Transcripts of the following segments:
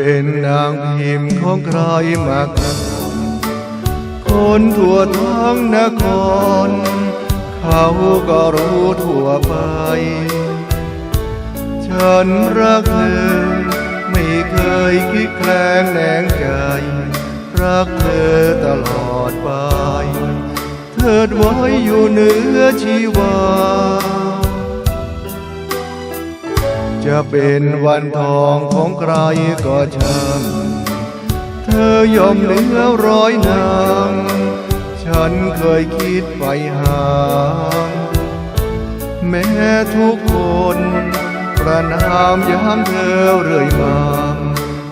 เป็นนางพิมของใครมากันคนทั่วทั้งนคร เขาก็รู้ทั่วไป ฉันรักเธอ ไม่เคยคิดแคลงแหนงใจ รักเธอตลอดไป เธอไว้อยู่เหนือชีวา จะเป็นวันทองของใครก็ช่างเธอยอมเหนือร้อยนาง ฉันเคยคิดไปหา แม้ทุกคนประนามยามเธอเรื่อยมา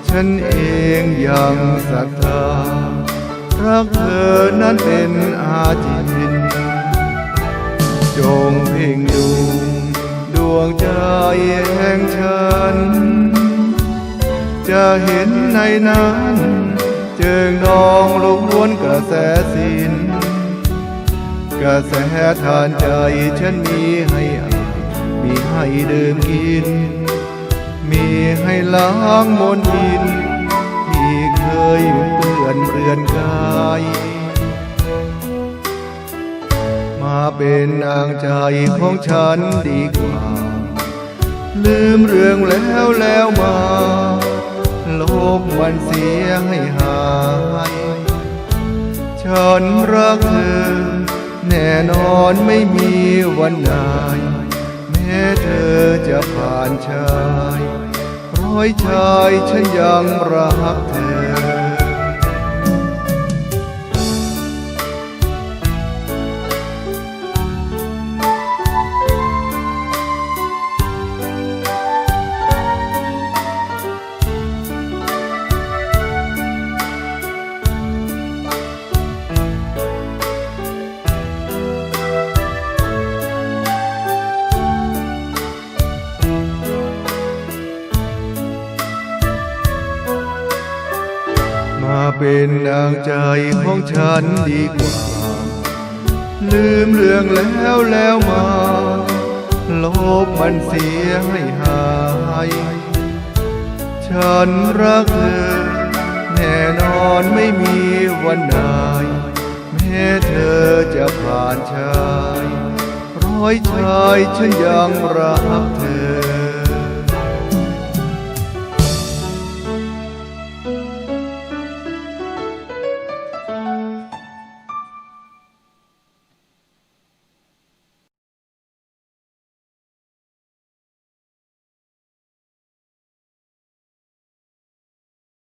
ฉันเองยังศรัทธารักเธอนั้นเป็นอาจิน จงเพ่งดูดวงใจ แห่งฉัน จะเห็นในนั้นเจิงนองล้วนกระแสสินกระแสทานใจฉันมีให้อามีให้ดื่มกิน มีให้ล้างมนทิน ที่เคยเปื้อนเรือนกาย มาเป็นนางใจของฉันดีกว่า ลืมเรื่องแล้วแล้วมาลบวันเสียให้หาย ฉันรักเธอ แน่นอนไม่มีวันไหน แม้เธอจะผ่านชายร้อยชายฉันยังรักเธอ เป็นนางใจของฉันดีกว่า ลืมเรื่องแล้วแล้วมา ลบมันเสียให้หาย ฉันรักเธอ แน่นอนไม่มีวันไหนแม้เธอจะผ่านชาย ร้อยชายฉันยังรักเธอ